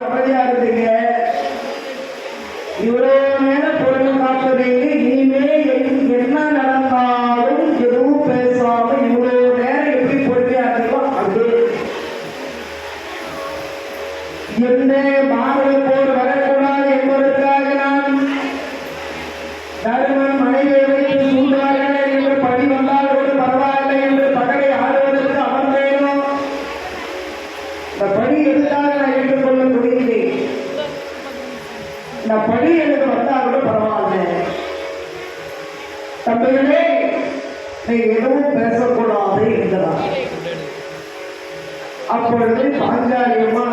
அமைதியா இருந்தீங்க. இவ்வளோ நேரம் பொறுமை காத்துறீங்க இனிமே என்ன நடந்தாலும் எதுவும் பேசாம இவ்வளோ நேரம் எப்படி பொறுமையா இருக்கோ அப்படியே எந்த மாநில போர் வரக்கூடாது என்பதற்காக நான் தருமன் மனைவியை வைத்து சூழ்ந்தார்கள் என்று பழி பரவாயில்லை என்று பகலை ஆடுவதற்கு அமர்ந்தேனோ? இந்த எதுக்காக நான் ஏற்றுக்கொள்ள எழுத வந்தா கூட பரவாயில்ல. தம்பிகளே நீ எதுவும் பேசக்கூடாது என்றார். அப்பொழுது பாஞ்சாலியம்மா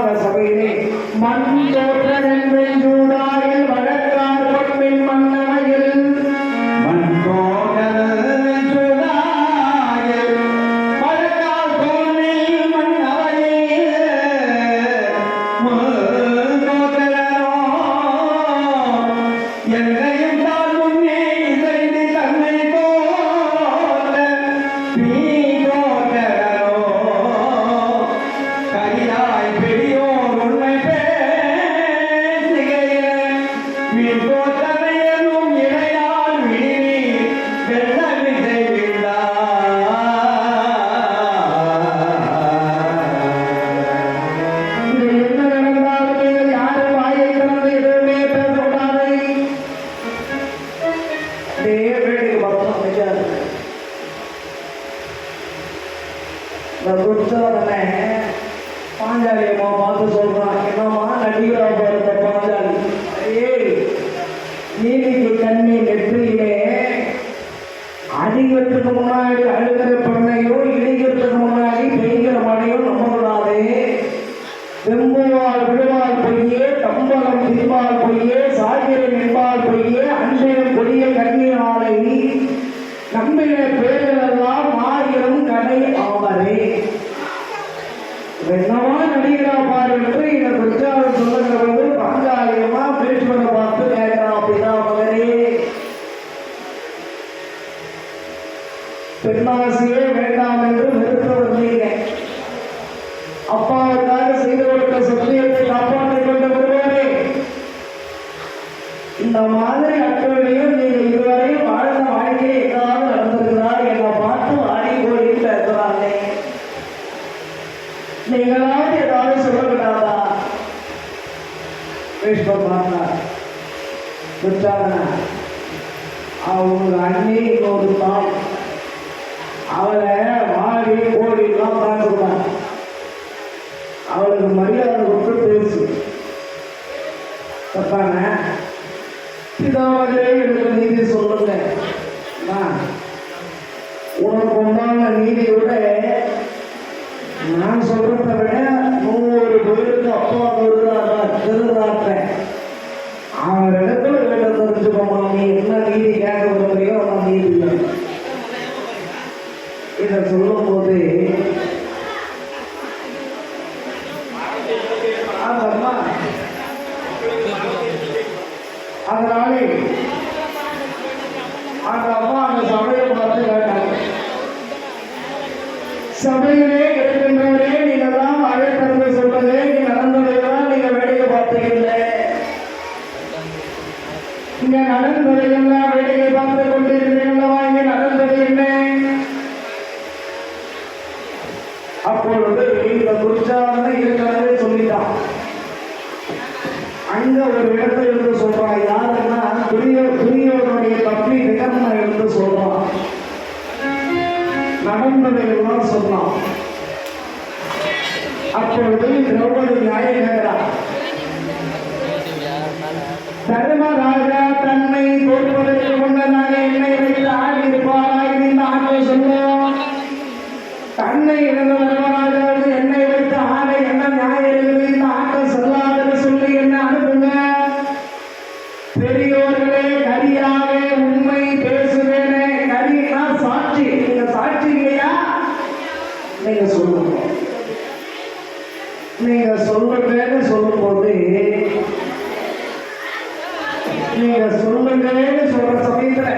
அப்படியே வேடிக்கை பார்த்தோம் அமைதியா இந்த துர்ச்சோதனை பாஞ்சாலி அம்மா பார்த்து சொல்றான் என்னம்மா நடிகரா பிறந்த பாஞ்சாலி? ஏய் நீதிக்கு கண்ணி நெற்றியிலே அடிக்கிறதுக்கு முன்னாடி அழுகிற பெண்ணையோ இடிக்கிறதுக்கு முன்னாடி பெய்கிற மழையோ நம்பக்கூடாது. வெம்புவால் விழுவால் பொய்யே கம்பளம் தின்பால் பொய்யே என்னவா நடிகரா பாரு என்று இந்த பிரச்சாரம் சொல்லுகிற போது பாஞ்சாலியமா பீஷ்மனை பார்த்து கேட்கிறா அப்படின்னா மகனே. பெண்ணாசையே வேண்டாம் என்று வெறுத்து வந்தீங்க அப்பாவுக்காக செய்து கொடுத்த சத்தியத்தை காப்பாற்றிக் கொண்டு வருவாரே இந்த மாதிரி அக்கறையும் நீங்க இதுவரையும் வாழ்ந்த வாழ்க்கையை ஏதாவது நடந்திருக்கிறார் என்னை பார்த்து ஆடி கோடி பேசுறாங்க நீங்களாவது ஏதாவது சொல்லக்கூடாதா பீஷ்மர் பார்த்தார் அவங்க அண்ணி ஒரு தாய் அவளை வாடி கோடிலாம் பார்த்துருந்தாங்க அவளுக்கு மரியாதை கொடுத்து பேசு. தப்பான? பிதாவே எனக்கு நீதி சொல்லுங்க. உனக்கு உண்டான நீதியை நான் சொல்றத விட நூறு பேருக்கு அப்பா வருகிறார் திருநாட்டேன் அவன் இடத்துல கேட்ட தெரிஞ்சுக்கோமா நீ என்ன நீதி கேட்க விரும்புறியோ நான் நீதி. இல்லை. இதை சொல்லும் போது அதனாலே அந்த அம்மா அந்த சபையிலே இருக்கின்றவரே நீங்கள் தான் மழை திறந்து சொல்றது நீ நடந்ததையெல்லாம் நீங்க வேடிக்கை பார்த்தீங்கல்ல இங்க நடந்ததையெல்லாம் வேடிக்கை பார்த்து கொண்டிருக்கிறீங்களா இங்க நடந்தது என்ன? அப்பொழுது இந்த துர்ச்சாதனை இருக்கிறதே சொல்லிட்டான். அங்க ஒரு இடத்துல இருந்து சொல்றாங்க யாருன்னா துரிய துரியோனுடைய உண்மையெல்லாம் சொன்னான் அப்பொழுது திரௌபதி நாயகரார் தர்மராஜா தன்னை தோற்பதற்கு முன்னதாக என்னை வைத்து ஆடியிருப்பாரா இந்த ஆணை சொல்லுவோம். தன்னை இழந்த தர்மராஜாவுக்கு என்னை வைத்து ஆணை என்ன நியாயம் இருக்குது இந்த ஆட்டம் சொல்லி என்ன அனுப்புங்க. பெரியோர்களே கரியாவே உண்மை பேசுவேனே. கல்வினா சாட்சி நீங்க சாட்சி இல்லையா நீங்க சொல்லுங்க. நீங்க சொல்லுங்கன்னு சொல்லும்போது நீங்க சொல்லுங்கன்னு சொல்ற சமயத்துல